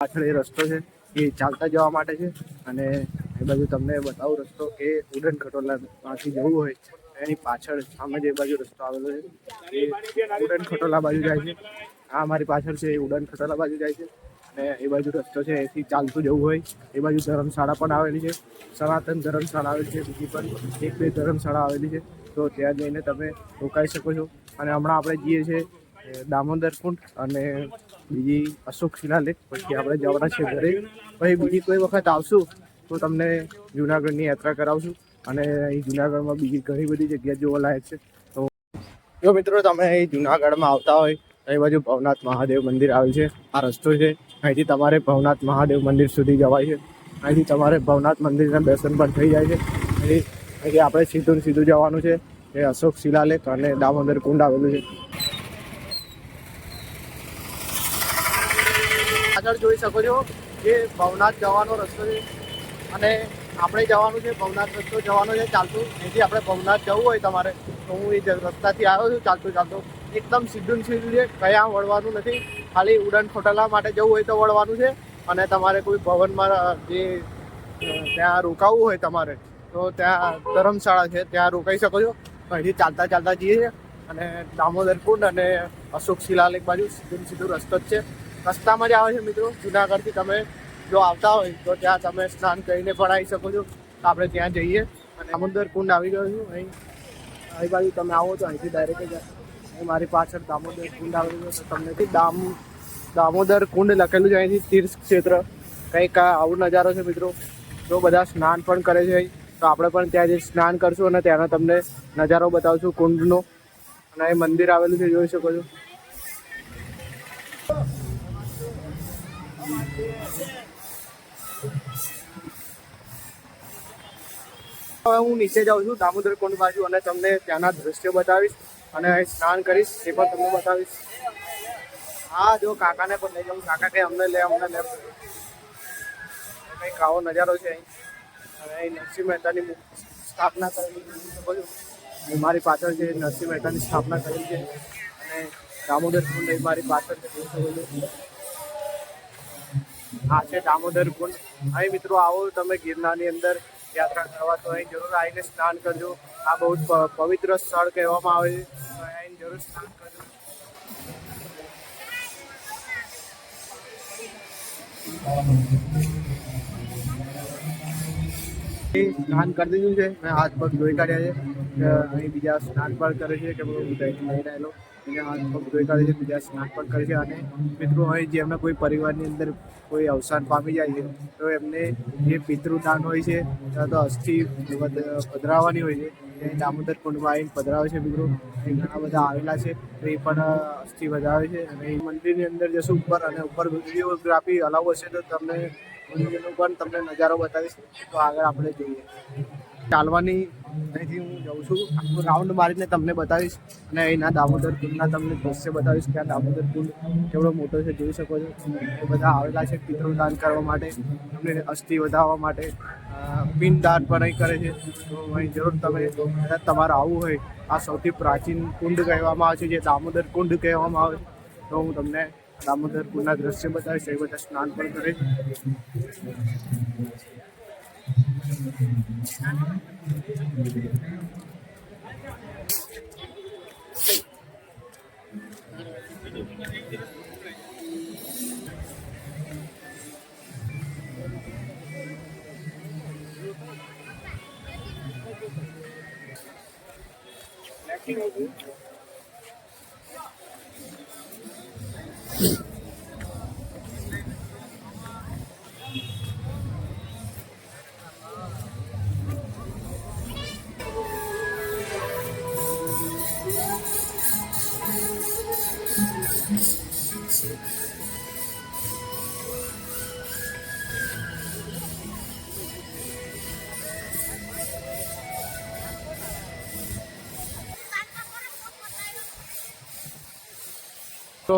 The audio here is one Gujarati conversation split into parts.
પાછળ એ રસ્તો છે, એ ચાલતા જવા માટે છે. અને એ બાજુ તમને બતાવું રસ્તો કે ઉડન ખટોલામાંથી જવું હોય, એની પાછળ સામે જે બાજુ રસ્તો આવેલો છે, એ ઉડન ખટોલા બાજુ જાય છે. આ અમારી પાછળ છે, એ ઉડન ખટોલા બાજુ જાય છે. અને એ બાજુ રસ્તો છે, એથી ચાલતું જવું હોય. એ બાજુ ધર્મશાળા પણ આવેલી છે, સનાતન ધર્મશાળા આવેલી છે, બીજી પણ એક બે ધર્મશાળા આવેલી છે. તો ત્યાં જઈને તમે રોકાઈ શકો છો. અને હમણાં આપણે જઈએ છીએ દામોદર કુંડ અને બીજી અશોક શિલાલેખ, પછી આપણે જવાના છે ઘરે. પછી બીજી કોઈ વખત આવશું તો તમને જુનાગઢની યાત્રા કરાવશું અને અહીં જુનાગઢમાં બીજી ઘણી બધી જગ્યા જોવા લાયક છે. તો જો મિત્રો તમે અહીં જુનાગઢમાં આવતા હોય, તો એ બાજુ ભવનાથ મહાદેવ મંદિર આવ્યું છે. આ રસ્તો છે. અહીંથી તમારે ભવનાથ મહાદેવ મંદિર સુધી જવાય છે. અહીંથી તમારે ભવનાથ મંદિરના દર્શન પણ થઈ જાય છે. અહીં અહીંથી આપણે સીધું સીધું જવાનું છે. એ અશોક શિલાલેખ અને દામોદર કુંડ આવેલું છે. આગળ જોઈ શકો છો કે ભવનાથ જવાનો રસ્તો છે. અને આપણે જવાનું છે, ભવનાથ રસ્તો જવાનો છે, ચાલતું. અહીંથી આપણે ભવનાથ જવું હોય તમારે, તો હું એ જ રસ્તાથી આવ્યો છું, ચાલતું ચાલતું. એકદમ સીધું સીધું છે, કયા વળવાનું નથી. ખાલી ઉડન ખોટલા માટે જવું હોય તો વળવાનું છે. અને તમારે કોઈ ભવનમાં જે ત્યાં રોકાવું હોય તમારે, તો ત્યાં ધર્મશાળા છે, ત્યાં રોકાઈ શકો છો. અહીંથી ચાલતા ચાલતા જઈએ અને દામોદર કુંડ અને અશોક શિલાલેખ બાજુ સીધું સીધું રસ્તો જ છે. રસ્તામાં જ આવે છે મિત્રો. જુનાગઢથી તમે જો આવતા હોય તો ત્યાં તમે સ્નાન કરીને પણ આવી શકો છો. આપણે ત્યાં જઈએ. અને દામોદર કુંડ આવી ગયો છું. અહીં અહીં બાજુ તમે આવો તો અહીંથી ડાયરેક્ટ જ મારી પાછળ દામોદર કુંડ આવી ગયો તો તમને દામ, દામોદર કુંડ લખેલું છે અહીંથી તીર્થ ક્ષેત્ર કંઈક આવો નજારો છે મિત્રો. જો બધા સ્નાન પણ કરે છે અહીં. તો આપણે પણ ત્યાં જઈ સ્નાન કરશું અને ત્યાંનો તમને નજારો બતાવશું કુંડનો. અને અહીં મંદિર આવેલું છે, જોઈ શકો છો. હવે હું નીચે જાઉં છું દામોદર કુંડ બાજુ અને તમને ત્યાંના દ્રશ્યો બતાવીશ અને અહીં સ્નાન કરીશ એ પણ તમને બતાવીશ. હા જો કાકાને પણ લઈ જાઉં કાકા કે અમને લે અમને લે. કંઈક આવો નજારો છે અહીં. અને અહીં નરસિંહ મહેતાની સ્થાપના કરેલી છે, મારી પાછળ જે નરસિંહ મહેતાની સ્થાપના કરેલી છે અને દામોદર કુંડ મારી પાછળ છો? આ છે, દામોદર કુંડ અહીં મિત્રો આવો તમે ગિરનારની અંદર યાત્રા કરવા, તો અહીં જરૂર આવીને સ્નાન કરજો. આ બહુ પવિત્ર સ્થળ કહેવામાં આવે છે. અહીં જરૂર સ્નાન કરજો. સ્નાન કરી દીધું છે. મેં હાથ પગ ધોઈ કાઢ્યા છે. અહીં બીજા સ્નાન પણ કરે છે કે હું દહીં લઈ છે, બીજા સ્નાન પણ કરે અને મિત્રો હોય જે એમના કોઈ પરિવારની અંદર કોઈ અવસાન પામી જાય છે, તો એમને જે પિતૃદાન હોય છે, અથવા તો અસ્થિ પધ- પધરાવવાની હોય છે, એ દામોદર કુંડમાં આવીને પધરાવે છે મિત્રો. એ ઘણા બધા આવેલા છે, તો એ પણ અસ્થિ વધારે છે અને એ મંદિરની અંદર જશું ઉપર અને ઉપર વિડીયોગ્રાફી અલાવ હશે તો તમને પણ તમને નજારો બતાવીશ, તો આગળ આપણે જોઈએ. ચાલવાની અહીંથી હું જાઉં છું. આખું રાઉન્ડ મારીને તમને બતાવીશ અને અહીંના દામોદર કુંડના તમને દ્રશ્ય બતાવીશ કે આ દામોદર કુંડ કેવડો મોટો છે જોઈ શકો છો. એ બધા આવેલા છે પિતૃદાન કરવા માટે, તમને અસ્થિ વધારવા માટે. પિંડદાન પણ અહીં કરે છે. તો અહીં જરૂર તમે કદાચ તમારે આવવું હોય, આ સૌથી પ્રાચીન કુંડ કહેવામાં આવે છે, જે દામોદર કુંડ કહેવામાં આવે તો હું તમને દામોદર કુંડના દ્રશ્ય બતાવીશ, એ બધા સ્નાન પણ કરે છે તો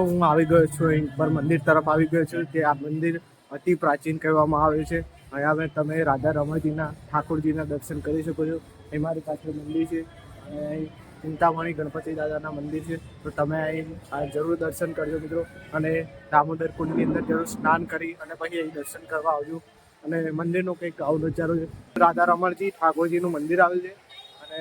હું આવી ગયો છું અહીં પર મંદિર તરફ આવી ગયો છું કે આ મંદિર અતિ પ્રાચીન કહેવામાં આવે છે. અહીંયા મેં તમે રાધા રમણજીના, ઠાકોરજીના દર્શન કરી શકો છો. એ મારી પાછળ મંદિર છે. અને અહીં ચિંતામણી ગણપતિ દાદાના મંદિર છે. તો તમે અહીં જરૂર દર્શન કરજો મિત્રો. અને દામોદર કુંડની અંદર જરૂર સ્નાન કરી અને પછી અહીં દર્શન કરવા આવજો. અને મંદિરનો કંઈક આવો નજારો છે. રાધા રમણજી ઠાકોરજીનું મંદિર આવેલ છે. અને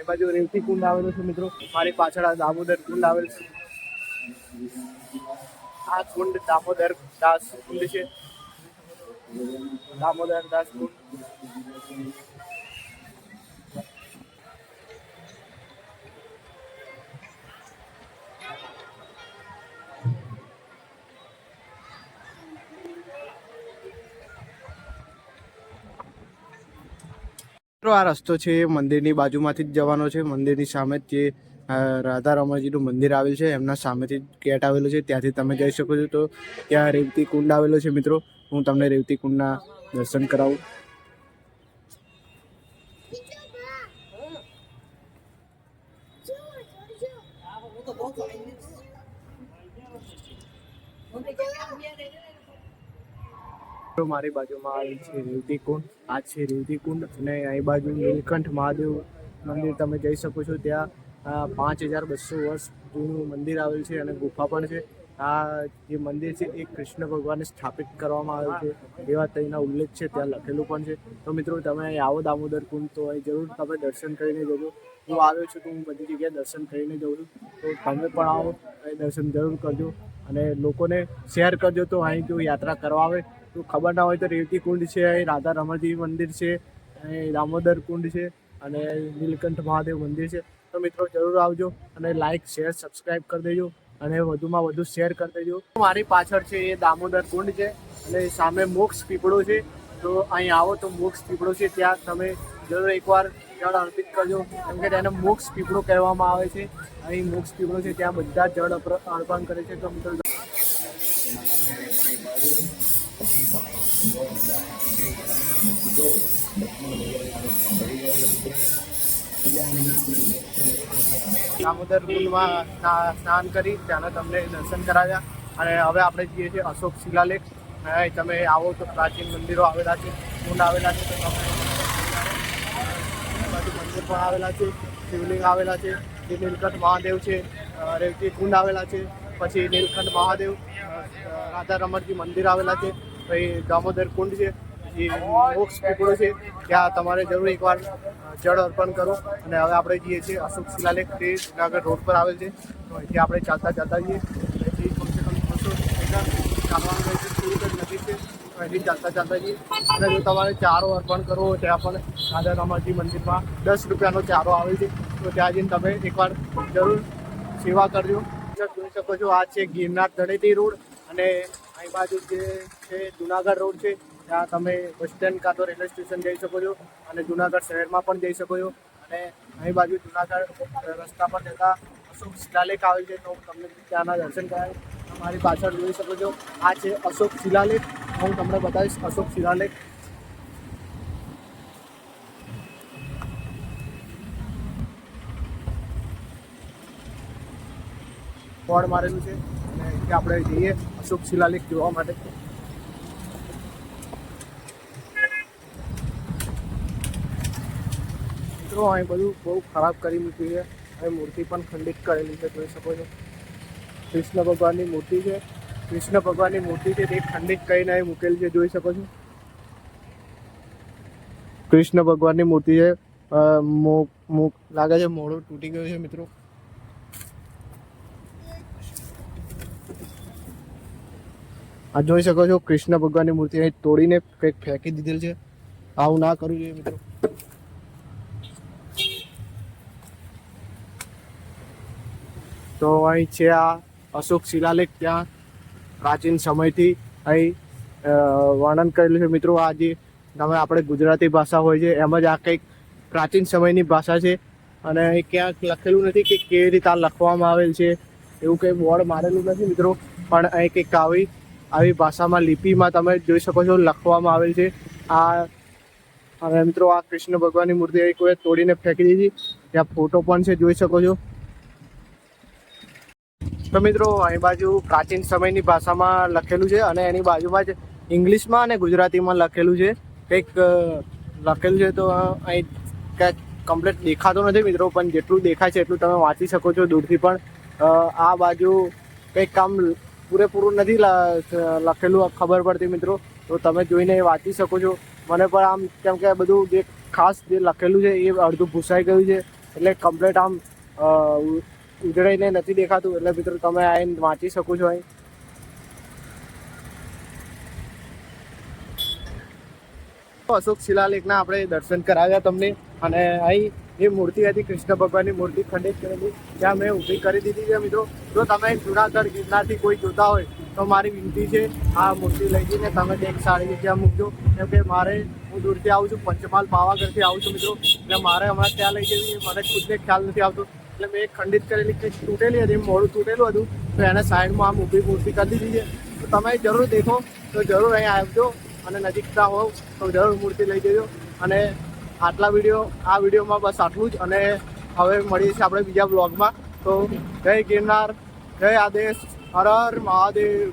એ બાજુ રેવતી કુંડ આવેલું છે મિત્રો. મારી પાછળ આ દામોદર કુંડ આવેલ છે. આ કુંડ દામોદર દાસ કુંડ છે. દામોદર દાસ કુંડ. મિત્રો આ રસ્તો છે? એ મંદિરની બાજુમાંથી જ જવાનો છે. મંદિરની સામે જ જે રાધા રમણજીનું મંદિર આવેલ છે, એમના સામેથી જ ગેટ આવેલો છે. ત્યાંથી તમે જઈ શકો છો તો ત્યાં રેવતી કુંડ આવેલો છે મિત્રો. હું તમને રેવતી કુંડના દર્શન કરાવું. તો મારી બાજુમાં આવેલ છે રેવતી કુંડ આ છે રેવતી કુંડ અને અહીં બાજુ નીલકંઠ મહાદેવ મંદિર. તમે જઈ શકો છો. ત્યાં પાંચ હજાર બસો વર્ષ જૂનું મંદિર આવેલ છે અને ગુફા પણ છે. આ જે મંદિર છે એ કૃષ્ણ ભગવાને સ્થાપિત કરવામાં આવ્યું છે. એવા તેના ઉલ્લેખ છે. ત્યાં લખેલું પણ છે. તો મિત્રો, તમે અહીં આવો દામોદર કુંડ તો અહીં જરૂર તમે દર્શન કરીને જજો. હું આવ્યો છું તો હું બધી જગ્યાએ દર્શન કરીને જઉં છું. તો તમે પણ આવો, અહીં દર્શન જરૂર કરજો અને લોકોને શેર કરજો તો અહીં જો યાત્રા કરવા આવે તો ખબર ના હોય તો રેવતી કુંડ છે રાધા રમણજી મંદિર છે અહીં દામોદર કુંડ છે અને નીલકંઠ મહાદેવ મંદિર છે. તો મિત્રો જરૂર આવજો અને લાઇક શેર સબસ્ક્રાઈબ કરી દેજો અને વધુમાં વધુ શેર કરી દેજો. મારી પાછળ છે એ દામોદર કુંડ છે અને સામે મોક્ષ પીપળો છે. તો અહીં આવો તો મોક્ષ પીપળો છે, ત્યાં તમે જરૂર એકવાર જળ અર્પિત કરજો. કેમ કે તેને મોક્ષ પીપળો કહેવામાં આવે છે. અહીં મોક્ષ પીપળો છે, ત્યાં બધા જળ અર્પણ કરે છે. તો મિત્રો દામોદર કુંડમાં સ્ના- સ્નાન કરી, ત્યાંના તમને દર્શન કરાવ્યા. અને હવે આપણે જઈએ છીએ અશોક શિલાલેખ. તમે આવો તો પ્રાચીન મંદિરો આવેલા છે, કુંડ આવેલા છે તમે મંદિર પણ આવેલા છે, શિવલિંગ આવેલા છે, જે નીલકંઠ મહાદેવ છે રેવતી કુંડ આવેલા છે, પછી નીલકંઠ મહાદેવ રાધા રમણજી મંદિર આવેલા છે. પછી દામોદર કુંડ છે, એ મોક્ષ પીપળો છે. ત્યાં તમારે જરૂર એકવાર જળ અર્પણ કરો. અને હવે આપણે જઈએ છીએ અશોક શિલાલેખ તે જુનાગઢ રોડ પર આવેલ છે. તો અહીંથી આપણે ચાલતા ચાલતા જઈએ. અહીંથી કમસે કમ બસો ચાલવાનું રહે છે. અહીંથી ચાલતા ચાલતા જઈએ. અને જો તમારે ચારો અર્પણ કરવો ત્યાં પણ રાધારામાજી મંદિરમાં દસ રૂપિયાનો ચારો આવે છે. તો ત્યાં જઈને તમે એકવાર જરૂર સેવા કરજો. જોઈ શકો છો, આ છે ગિરનાર તળેટી રોડ. અને અહીં બાજુ જે છે, જુનાગઢ રોડ છે, ત્યાં તમે બસ સ્ટેન્ડ કાં તો રેલવે સ્ટેશન જઈ શકો છો અને જુનાગઢ શહેરમાં પણ જઈ શકો છો. અને અહીં બાજુ જુનાગઢ રસ્તા પર જતા અશોક શિલાલેખ આવે છે, તો તમને ત્યાંના દર્શન કરાય તમારી પાછળ જોઈ શકો છો, આ છે અશોક શિલાલેખ. હું તમને બતાવીશ અશોક શિલાલેખ. બોર્ડ મારેલું છે? અહીંથી આપણે જઈએ અશોક શિલાલેખ જોવા માટે. મિત્રો, અહીં બધું બહુ ખરાબ કરી મૂક્યું છે. અહીં મૂર્તિ પણ ખંડિત કરેલી છે, જોઈ શકો છો. કૃષ્ણ ભગવાનની મૂર્તિ છે. કૃષ્ણ ભગવાનની મૂર્તિ છે, તે ખંડિત કરીને અહીં મૂકેલી છે, જોઈ શકો છો. કૃષ્ણ ભગવાનની મૂર્તિ છે. લાગે છે મોડું તૂટી ગયું છે, મિત્રો. આ જોઈ શકો છો, કૃષ્ણ ભગવાનની મૂર્તિ અહીં તોડીને કંઈક ફેંકી દીધેલ છે. આવું ના કરવું જોઈએ મિત્રો. તો અહીં છે આ અશોક શિલાલેખ ત્યાં પ્રાચીન સમયથી અહીં વર્ણન કરેલું છે. મિત્રો, આ જે તમે આપણે ગુજરાતી ભાષા હોય છે, એમ જ આ કંઈક પ્રાચીન સમયની ભાષા છે. અને અહીં ક્યાંક લખેલું નથી કે કેવી રીતે આ લખવામાં આવેલ છે. એવું કંઈ બોર્ડ મારેલું નથી મિત્રો. પણ અહીં કંઈક આવી આવી ભાષામાં લિપિમાં તમે જોઈ શકો છો, લખવામાં આવેલ છે. આ હવે મિત્રો, આ કૃષ્ણ ભગવાનની મૂર્તિ એક વખત તોડીને ફેંકી દીધી. ત્યાં ફોટો પણ છે, જોઈ શકો છો. તો મિત્રો, અહીં બાજુ પ્રાચીન સમયની ભાષામાં લખેલું છે અને એની બાજુમાં જ ઇંગ્લિશમાં અને ગુજરાતીમાં લખેલું છે. કંઈક લખેલું છે તો અહીં કંઈક કમ્પ્લીટ દેખાતો નથી મિત્રો, પણ જેટલું દેખાય છે એટલું તમે વાંચી શકો છો દૂરથી પણ. આ બાજુ કંઈક કામ પૂરેપૂરું નથી લખેલું ખબર પડતી મિત્રો. તો તમે જોઈને એ વાંચી શકો છો. મને પણ આમ કેમ કે બધું જે ખાસ જે લખેલું છે એ અડધું ભૂસાઈ ગયું છે. એટલે કમ્પ્લેટ આમ ઉધડાઈને નથી દેખાતું. એટલે મિત્રો તમે આવીને વાંચી શકો છો અહીં. અશોક શિલાલેખના આપણે દર્શન કરાવ્યા તમને. અને અહીં એ મૂર્તિ હતી, કૃષ્ણ ભગવાનની મૂર્તિ ખંડિત કરેલી, ત્યાં મેં ઊભી કરી દીધી છે મિત્રો. જો તમે જુનાગઢ ગિરનારથી કોઈ જોતા હોય, તો મારી વિનંતી છે, આ મૂર્તિ લઈ જઈને તમે એક સારી જગ્યા મૂકજો. કેમ કે મારે હું દૂરથી આવું છું, પંચમહાલ પાવાગઢથી આવું છું મિત્રો. એટલે મારે હમણાં ત્યાં લઈ જવી મને ખુદને ખ્યાલ નથી આવતો. એટલે મેં એક ખંડિત કરેલી, કંઈક તૂટેલી હતી, મોડું તૂટેલું હતું. તો એને સાઈડમાં આમ ઊભી મૂર્તિ કરી દીધી છે. તો તમે જરૂર દેખો, તો જરૂર અહીં આવજો. અને નજીકતા હોવ તો જરૂર મૂર્તિ લઈ જજો. અને આટલા વીડિયો, આ વિડીયોમાં બસ આટલું જ. અને હવે મળીએ છીએ આપણે બીજા બ્લોગમાં તો જય ગિરનાર, જય આદેશ, હર હર મહાદેવ.